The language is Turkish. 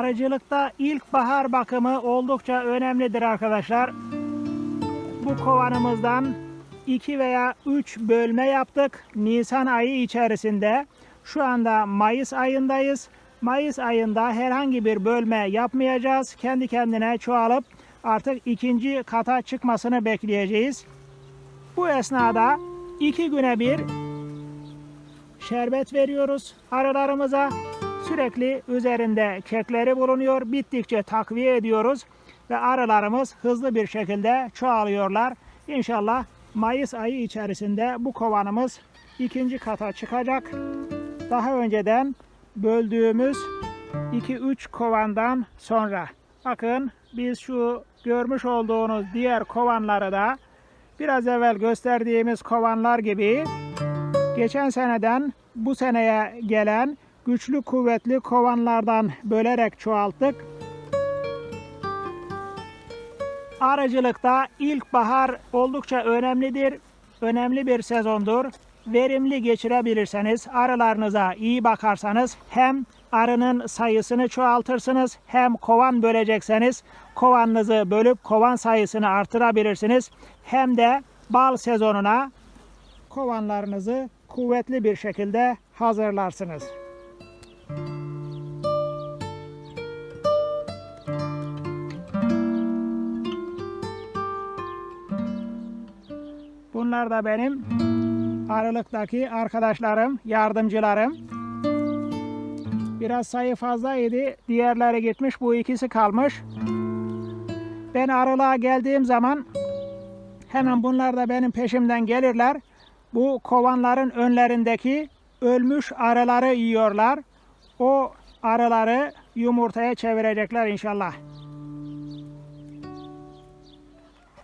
Arıcılıkta ilkbahar bakımı oldukça önemlidir arkadaşlar. Bu kovanımızdan 2 veya 3 bölme yaptık. Nisan ayı içerisinde. Şu anda Mayıs ayındayız. Mayıs ayında herhangi bir bölme yapmayacağız. Kendi kendine çoğalıp artık ikinci kata çıkmasını bekleyeceğiz. Bu esnada iki güne bir şerbet veriyoruz arılarımıza. Sürekli üzerinde kekleri bulunuyor. Bittikçe takviye ediyoruz ve arılarımız hızlı bir şekilde çoğalıyorlar. İnşallah Mayıs ayı içerisinde bu kovanımız ikinci kata çıkacak. Daha önceden böldüğümüz 2-3 kovandan sonra. Bakın biz şu görmüş olduğunuz diğer kovanları da biraz evvel gösterdiğimiz kovanlar gibi geçen seneden bu seneye gelen güçlü kuvvetli kovanlardan bölerek çoğalttık. Arıcılıkta ilkbahar oldukça önemlidir. Önemli bir sezondur. Verimli geçirebilirseniz, arılarınıza iyi bakarsanız hem arının sayısını çoğaltırsınız hem kovan bölecekseniz kovanınızı bölüp kovan sayısını artırabilirsiniz. Hem de bal sezonuna kovanlarınızı kuvvetli bir şekilde hazırlarsınız. Bunlar da benim arılıktaki arkadaşlarım, yardımcılarım. Biraz sayı fazlaydı. Diğerleri gitmiş. Bu ikisi kalmış. Ben arılığa geldiğim zaman hemen bunlar da benim peşimden gelirler. Bu kovanların önlerindeki ölmüş arıları yiyorlar. O arıları yumurtaya çevirecekler inşallah.